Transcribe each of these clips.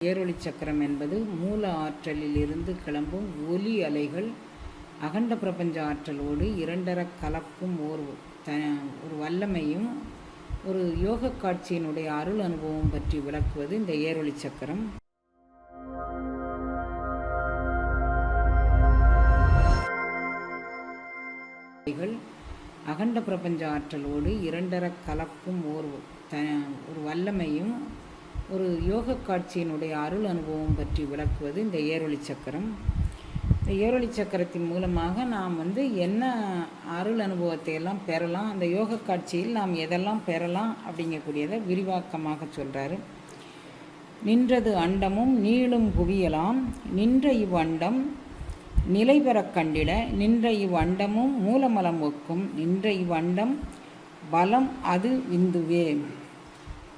ஏரொளி சக்கரம் என்பது மூல ஆற்றலில் இருந்து கிளம்பும் ஒலி அலைகள் அகண்ட பிரபஞ்ச ஆற்றலோடு இரண்டர கலக்கும் ஓர் த ஒரு வல்லமையும் ஒரு யோக காட்சியினுடைய அருள் அனுபவம் பற்றி விளக்குவது இந்த ஏரொளி சக்கரம். அகண்ட பிரபஞ்ச ஆற்றலோடு இரண்டர கலக்கும் ஓர் த ஒரு வல்லமையும் ஒரு யோக காட்சியினுடைய அருள் அனுபவம் பற்றி விளக்குவது இந்த ஏரொளி சக்கரம். இந்த ஏரொளி சக்கரத்தின் மூலமாக நாம் வந்து என்ன அருள் அனுபவத்தை எல்லாம் பெறலாம் அந்த யோக காட்சியில் நாம் எதெல்லாம் பெறலாம் அப்படிங்கக்கூடியதை விரிவாக்கமாக சொல்கிறாரு நின்றது அண்டமும் நீளும் புவியலாம் நின்ற இவ்வண்டம் நிலை பெறக் கண்டிட நின்ற இவ்வண்டமும் மூலமலம் ஒக்கும் நின்ற இவ்வண்டம் பலம் அது விந்துவே.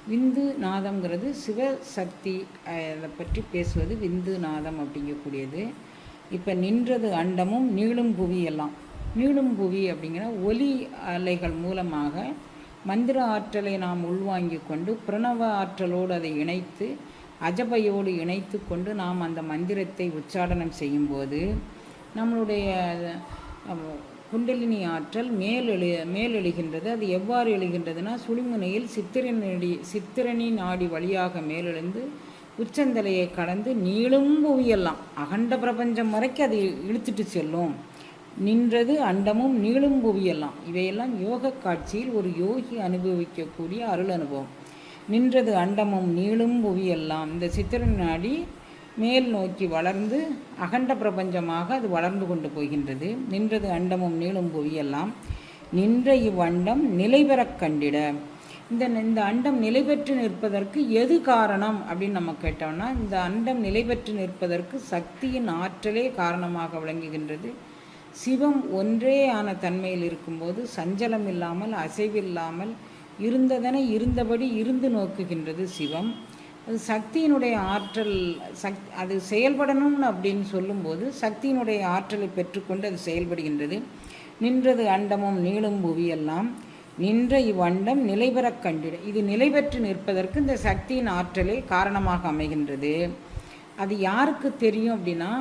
விந்து நாதம்ங்கிறது சிவசக்தி அதை பற்றி பேசுவது விந்து நாதம் அப்படிங்கக்கூடியது. இப்போ நின்றது அண்டமும் நீளும் புவி எல்லாம். நீளும் புவி அப்படிங்கிற ஒலி அலைகள் மூலமாக மந்திர ஆற்றலை நாம் உள்வாங்கி கொண்டு பிரணவ ஆற்றலோடு அதை இணைத்து அஜபையோடு இணைத்து கொண்டு நாம் அந்த மந்திரத்தை உச்சாடனம் செய்யும்போது நம்மளுடைய குண்டலினி ஆற்றல் மேல் எழு மேல் எழுகின்றது. அது எவ்வாறு எழுகின்றதுன்னா சுழிமுனையில் சித்திரநடி சித்திரணி நாடி வழியாக மேலெழுந்து உச்சந்தலையை கடந்து நீளும் புவியெல்லாம் அகண்ட பிரபஞ்சம் வரைக்கும் அது இழுத்துட்டு செல்லும். நின்றது அண்டமும் நீளும் புவியெல்லாம். இவையெல்லாம் யோக காட்சியில் ஒரு யோகி அனுபவிக்கக்கூடிய அருள் அனுபவம். நின்றது அண்டமும் நீளும் புவியெல்லாம். இந்த சித்திரன் நாடி மேல் நோக்கி வளர்ந்து அகண்ட பிரபஞ்சமாக அது வளர்ந்து கொண்டு போகின்றது. நின்றது அண்டமும் நீளும் புவியெல்லாம். நின்ற இவ்வண்டம் நிலைபெறக் கண்டிட. இந்த இந்த அண்டம் நிலை பெற்று நிற்பதற்கு எது காரணம் அப்படின்னு நம்ம கேட்டோம்னா இந்த அண்டம் நிலை பெற்று நிற்பதற்கு சக்தியின் ஆற்றலே காரணமாக விளங்குகின்றது. சிவம் ஒன்றே ஆன தன்மையில் இருக்கும்போது சஞ்சலம் இல்லாமல் அசைவில்லாமல் இருந்ததனை இருந்தபடி இருந்து நோக்குகின்றது சிவம். அது சக்தியினுடைய ஆற்றல் சக் அது செயல்படணும்னு அப்படின்னு சொல்லும்போது சக்தியினுடைய ஆற்றலை பெற்றுக்கொண்டு அது செயல்படுகின்றது. நின்றது அண்டமும் நீளும் புவியெல்லாம். நின்ற இவ்வண்டம் நிலைபெறக் கண்டிட இது நிலைபெற்று நிற்பதற்கு இந்த சக்தியின் ஆற்றலே காரணமாக அமைகின்றது. அது யாருக்கு தெரியும் அப்படின்னா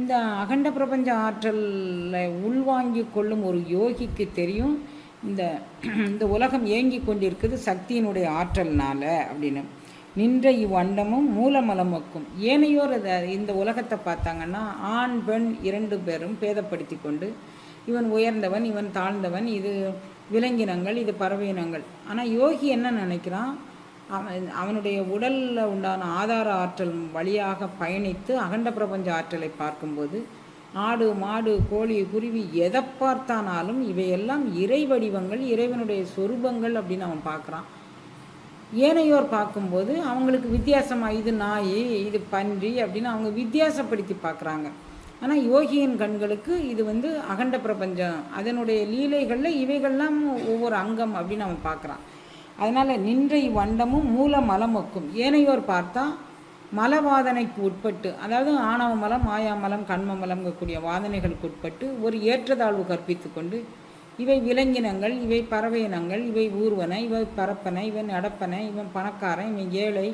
இந்த அகண்ட பிரபஞ்ச ஆற்றலை உள்வாங்கி கொள்ளும் ஒரு யோகிக்கு தெரியும். இந்த இந்த உலகம் இயங்கி கொண்டிருக்குது சக்தியினுடைய ஆற்றல்னால அப்படின்னு. நின்ற இவ்வண்டமும் மூலமலமக்கும். ஏனையோர் அதை இந்த உலகத்தை பார்த்தாங்கன்னா ஆண் பெண் இரண்டு பேரும் பேதப்படுத்தி கொண்டு இவன் உயர்ந்தவன் இவன் தாழ்ந்தவன் இது விலங்கினங்கள் இது பறவையினங்கள். ஆனால் யோகி என்ன நினைக்கிறான்? அவன் அவனுடைய உடலில் உண்டான ஆதார ஆற்றல் வழியாக பயணித்து அகண்ட பிரபஞ்ச ஆற்றலை பார்க்கும்போது ஆடு மாடு கோழி குருவி எதை பார்த்தானாலும் இவையெல்லாம் இறை வடிவங்கள் இறைவனுடைய சொரூபங்கள் அப்படின்னு அவன் பார்க்குறான். ஏனையோர் பார்க்கும்போது அவங்களுக்கு வித்தியாசமாக இது நாய் இது பன்றி அப்படின்னு அவங்க வித்தியாசப்படுத்தி பார்க்குறாங்க. ஆனால் யோகியின் கண்களுக்கு இது வந்து அகண்ட பிரபஞ்சம். அதனுடைய லீலைகளில் இவைகள்லாம் ஒவ்வொரு அங்கம் அப்படின்னு அவன் பார்க்குறான். அதனால் நின்ற இவ்வண்டமும் மூல மலமொக்கும் ஏனையோர் பார்த்தா மலவாதனைக்கு உட்பட்டு அதாவது ஆணவ மலம் மாயாமலம் கண்ம மலம்ங்கக்கூடிய வாதனைகளுக்கு உட்பட்டு ஒரு ஏற்றத்தாழ்வு கற்பித்து கொண்டு இவை விலங்கினங்கள் இவை பறவையினங்கள் இவை ஊர்வன இவை பரப்பன இவன் நடப்பனை இவன் பணக்காரன் இவன் ஏழை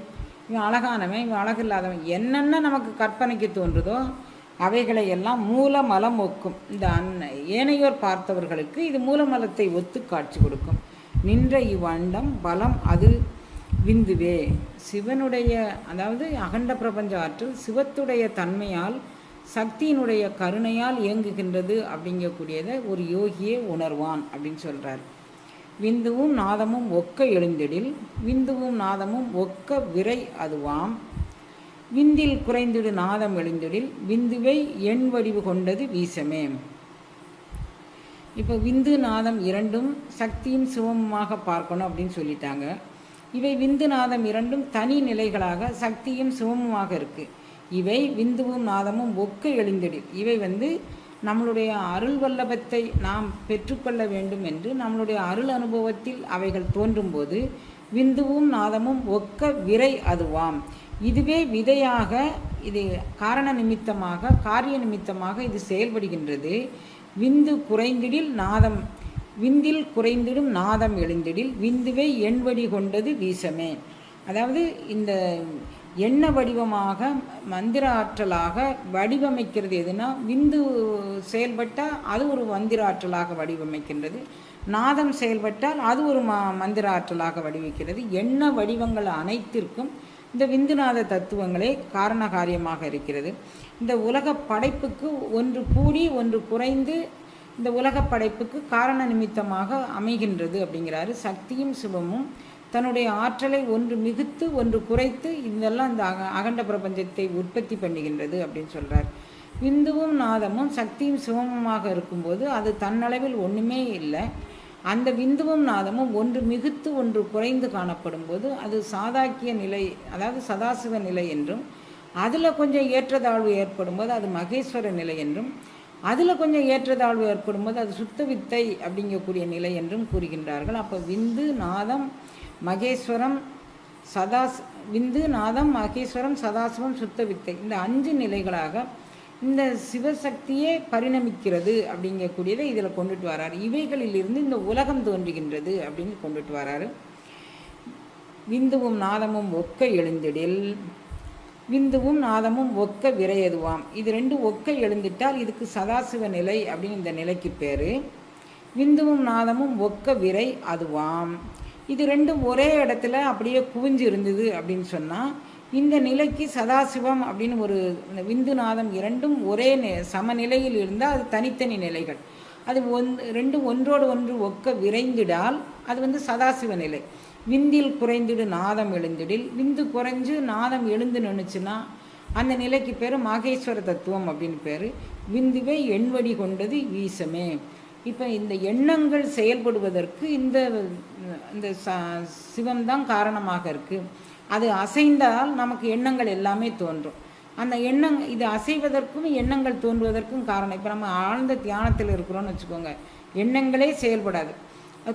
இவன் அழகானவன் இவன் அழகில்லாதவன். என்னென்ன நமக்கு கற்பனைக்கு தோன்றுதோ அவைகளை எல்லாம் மூலமலம் ஒக்கும். இந்த அன் ஏனையோர் பார்த்தவர்களுக்கு இது மூலமலத்தை ஒத்து காட்சி கொடுக்கும். நின்ற இவ்வண்டம் பலம் அது விந்துவே. சிவனுடைய அதாவது அகண்ட பிரபஞ்ச ஆற்றல் சிவத்துடைய தன்மையால் சக்தியினுடைய கருணையால் இயங்குகின்றது அப்படிங்கக்கூடியதை ஒரு யோகியே உணர்வான் அப்படின்னு சொல்கிறார் விந்துவும் நாதமும் ஒக்க எழுந்திடில் விந்துவும் நாதமும் ஒக்க விரை அதுவாம். விந்தில் குறைந்திடு நாதம் எழுந்திடில் விந்துவை எண் வடிவு கொண்டது வீசமே. இப்போ விந்து நாதம் இரண்டும் சக்தியும் சிவமுமாக பார்க்கணும் அப்படின்னு சொல்லிட்டாங்க. இவை விந்து நாதம் இரண்டும் தனி நிலைகளாக சக்தியும் சிவமுமாக இருக்குது இவை விந்துவும் நாதமும் ஒக்க எழுந்திடில் இவை வந்து நம்மளுடைய அருள் வல்லபத்தை நாம் பெற்றுக்கொள்ள வேண்டும் என்று நம்மளுடைய அருள் அனுபவத்தில் அவைகள் தோன்றும்போது விந்துவும் நாதமும் ஒக்க விரை அதுவாம். இதுவே விதையாக இது காரண நிமித்தமாக காரிய நிமித்தமாக இது செயல்படுகின்றது. விந்து குறைந்திடில் நாதம் விந்தில் குறைந்திடும் நாதம் எழுந்திடில் விந்துவை எண்வடி கொண்டது வீசமே. அதாவது இந்த எண்ண வடிவமாக மந்திர ஆற்றலாக வடிவமைக்கிறது எதுனா விந்து செயல்பட்டால் அது ஒரு மந்திர ஆற்றலாக வடிவமைக்கின்றது. நாதம் செயல்பட்டால் அது ஒரு ம மந்திர ஆற்றலாக வடிவிக்கிறது. எண்ண வடிவங்கள் அனைத்திற்கும் இந்த விந்துநாத தத்துவங்களே காரண காரியமாக இருக்கிறது. இந்த உலக படைப்புக்கு ஒன்று கூடி ஒன்று குறைந்து இந்த உலக படைப்புக்கு காரண நிமித்தமாக அமைகின்றது அப்படிங்கிறாரு. சக்தியும் சிவமும் தன்னுடைய ஆற்றலை ஒன்று மிகுத்து ஒன்று குறைத்து இதெல்லாம் இந்த அக அகண்ட பிரபஞ்சத்தை உற்பத்தி பண்ணுகின்றது அப்படின்னு சொல்கிறார் விந்துவும் நாதமும் சக்தியும் சிவமுமாக இருக்கும்போது அது தன்னளவில் ஒன்றுமே இல்லை. அந்த விந்துவும் நாதமும் ஒன்று மிகுத்து ஒன்று குறைந்து காணப்படும் போது அது சாதாக்கிய நிலை அதாவது சதாசிவ நிலை என்றும் அதில் கொஞ்சம் ஏற்றத்தாழ்வு ஏற்படும் போது அது மகேஸ்வர நிலை என்றும் அதில் கொஞ்சம் ஏற்றத்தாழ்வு ஏற்படும் போது அது சுத்த வித்தை அப்படிங்கக்கூடிய நிலை என்றும் கூறுகின்றார்கள். அப்போ விந்து நாதம் மகேஸ்வரம் சதாஸ் விந்து நாதம் மகேஸ்வரம் சதாசிவம் சுத்த வித்தை. இந்த அஞ்சு நிலைகளாக இந்த சிவசக்தியே பரிணமிக்கிறது அப்படிங்கக்கூடியதை இதில் கொண்டுட்டு வராரு. இவைகளிலிருந்து இந்த உலகம் தோன்றுகின்றது அப்படின்னு கொண்டுட்டு வராரு. விந்துவும் நாதமும் ஒக்க எழுந்திடில். விந்துவும் நாதமும் ஒக்க விரையதுவாம். இது ரெண்டும் ஒக்க எழுந்துட்டால் இதுக்கு சதாசிவ நிலை அப்படின்னு இந்த நிலைக்கு பேர். விந்துவும் நாதமும் ஒக்க விரை அதுவாம். இது ரெண்டும் ஒரே இடத்துல அப்படியே குவிஞ்சு இருந்தது அப்படின்னு சொன்னால் இந்த நிலைக்கு சதாசிவம் அப்படின்னு ஒரு விந்துநாதம் இரண்டும் ஒரே நெ- சமநிலையில் இருந்தால் அது தனித்தனி நிலைகள். அது ஒன் ரெண்டும் ஒன்றோடு ஒன்று ஒக்க விரைந்திடால் அது வந்து சதாசிவ நிலை. விந்தில் குறைந்திடு நாதம் எழுந்திடில். விந்து குறைஞ்சு நாதம் எழுந்து நின்றுச்சுன்னா அந்த நிலைக்கு பேர் மகேஸ்வர தத்துவம் அப்படின்னு பேர். விந்துவை எண்வடி கொண்டது வீசமே இப்போ இந்த எண்ணங்கள் செயல்படுவதற்கு இந்த இந்த ச சிவம்தான் காரணமாக இருக்குது அது அசைந்தால் நமக்கு எண்ணங்கள் எல்லாமே தோன்றும். அந்த எண்ணங் இது அசைவதற்கும் எண்ணங்கள் தோன்றுவதற்கும் காரணம். இப்போ நம்ம ஆழ்ந்த தியானத்தில் இருக்கிறோம்னு வச்சுக்கோங்க. எண்ணங்களே செயல்படாது.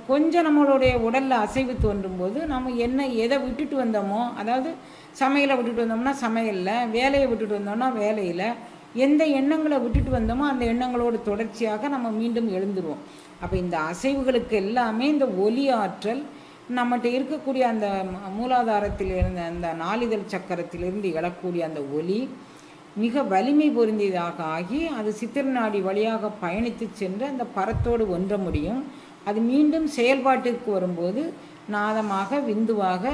கொஞ்சம் நம்மளுடைய உடலில் அசைவு தோன்றும் போது நம்ம என்ன எதை விட்டுட்டு வந்தோமோ அதாவது சமையலை விட்டுட்டு வந்தோம்னா சமையலில் வேலையை விட்டுட்டு வந்தோம்னா வேலையில் எந்த எண்ணங்களை விட்டுட்டு வந்தோமோ அந்த எண்ணங்களோட தொடர்ச்சியாக நம்ம மீண்டும் எழுந்துருவோம். அப்போ இந்த அசைவுகளுக்கு எல்லாமே இந்த ஒலி ஆற்றல் நம்மகிட்ட இருக்கக்கூடிய அந்த மூலாதாரத்தில் இருந்த அந்த நாளிதழ் சக்கரத்திலிருந்து எழக்கூடிய அந்த ஒலி மிக வலிமை பொருந்தியதாக ஆகி அது சித்திரநாடி வழியாக பயணித்து சென்று அந்த பரத்தோடு ஒன்ற முடியும். அது மீண்டும் செயல்பாட்டிற்கு வரும்போது நாதமாக விந்துவாக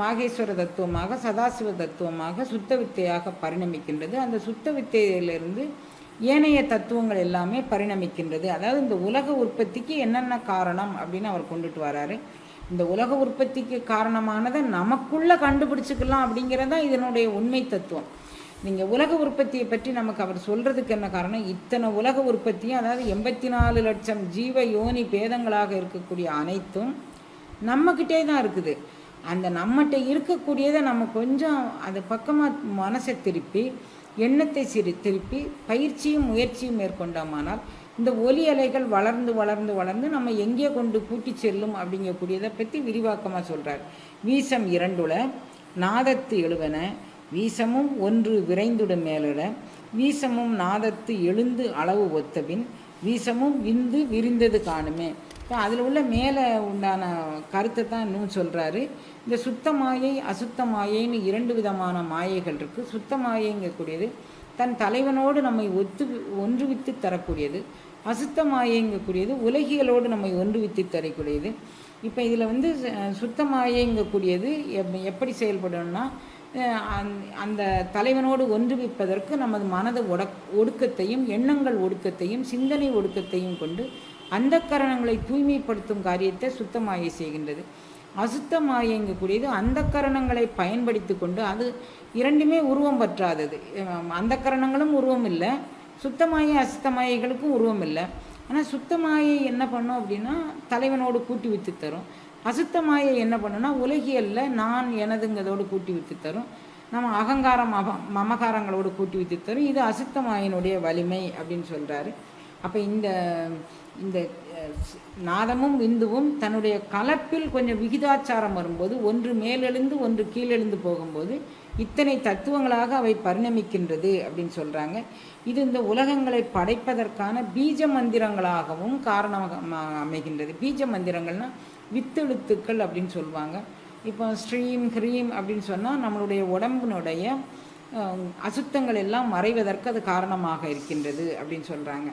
மாகேஸ்வர தத்துவமாக சதாசிவ தத்துவமாக சுத்த வித்தையாக பரிணமிக்கின்றது. அந்த சுத்த வித்தையிலிருந்து ஏனைய தத்துவங்கள் எல்லாமே பரிணமிக்கின்றது. அதாவது இந்த உலக உற்பத்திக்கு என்னென்ன காரணம் அப்படின்னு அவர் கொண்டுட்டு வராரு. இந்த உலக உற்பத்திக்கு காரணமானதை நமக்குள்ளே கண்டுபிடிச்சிக்கலாம் அப்படிங்கிறது தான் இதனுடைய உண்மை தத்துவம். நீங்கள் உலக உற்பத்தியை பற்றி நமக்கு அவர் சொல்கிறதுக்கு என்ன காரணம்? இத்தனை உலக உற்பத்தியும் அதாவது எண்பத்தி நாலு லட்சம் ஜீவ யோனி பேதங்களாக இருக்கக்கூடிய அனைத்தும் நம்மக்கிட்டே தான் இருக்குது. அந்த நம்மகிட்ட இருக்கக்கூடியதை நம்ம கொஞ்சம் அது பக்கமாக மனசை திருப்பி எண்ணத்தை சிறு திருப்பி பயிற்சியும் முயற்சியும் மேற்கொண்டோமானால் இந்த ஒலி அலைகள் வளர்ந்து வளர்ந்து வளர்ந்து நம்ம எங்கே கொண்டு கூட்டி செல்லும் அப்படிங்கக்கூடியதை பற்றி விரிவாக்கமாக சொல்கிறார் வீசம் இரண்டுல நாதத்து எழுவன வீசமும் ஒன்று விரைந்துடும் மேலிட வீசமும் நாதத்து எழுந்து அளவு ஒத்தபின் வீசமும் விந்து விரிந்தது காணுமே. இப்போ அதில் உள்ள மேலே உண்டான கருத்தை தான் இன்னும் சொல்கிறாரு இந்த சுத்த மாயை அசுத்த மாயைன்னு இரண்டு விதமான மாயைகள் இருக்குது சுத்த மாயைங்கக்கூடியது தன் தலைவனோடு நம்மை ஒத்து ஒன்றுவித்து தரக்கூடியது. அசுத்த மாயைங்கக்கூடியது உலகியலோடு நம்மை ஒன்றுவித்து தரக்கூடியது. இப்போ இதில் வந்து சுத்த மாயைங்கக்கூடியது எப் எப்படி செயல்படணும்னா அந்த- அந்த தலைவனோடு ஒன்றுவிப்பதற்கு நமது மனது ஒடக் ஒடுக்கத்தையும் எண்ணங்கள் ஒடுக்கத்தையும் சிந்தனை ஒடுக்கத்தையும் கொண்டு அந்த கரணங்களை தூய்மைப்படுத்தும் காரியத்தை சுத்தமாயை செய்கின்றது. அசுத்த மாயங்கக்கூடியது அந்த கரணங்களை பயன்படுத்தி கொண்டு அது இரண்டுமே உருவம் பற்றாதது. அந்த கரணங்களும் உருவம் இல்லை. சுத்தமாய அசுத்தமாயைகளுக்கும் உருவம் இல்லை. ஆனால் சுத்தமாயை என்ன பண்ணும் அப்படின்னா தலைவனோடு கூட்டி வித்து தரும். அசுத்தமாயை என்ன பண்ணுன்னா உலகியல்ல நான் எனதுங்கிறதோடு கூட்டி வித்து தரும். நம்ம அகங்காரம் மம மமகாரங்களோடு கூட்டி வித்து தரும். இது அசுத்தமாயினுடைய வலிமை அப்படின்னு சொல்கிறாரு அப்போ இந்த இந்த நாதமும் விந்துவும் தன்னுடைய கலப்பில் கொஞ்சம் விகிதாச்சாரம் வரும்போது ஒன்று மேலெழுந்து ஒன்று கீழெழுந்து போகும்போது இத்தனை தத்துவங்களாக அவை பரிணமிக்கின்றது அப்படின்னு சொல்கிறாங்க இது இந்த உலகங்களை படைப்பதற்கான பீஜ மந்திரங்களாகவும் காரணமாக அமைகின்றது. பீஜ மந்திரங்கள்னால் வித்தெழுத்துக்கள் அப்படின்னு சொல்லுவாங்க. இப்போ ஸ்ட்ரீம் ஹ்ரீம் அப்படின்னு சொன்னால் நம்மளுடைய உடம்பினுடைய அசுத்தங்கள் எல்லாம் மறைவதற்கு அது காரணமாக இருக்கின்றது அப்படின்னு சொல்கிறாங்க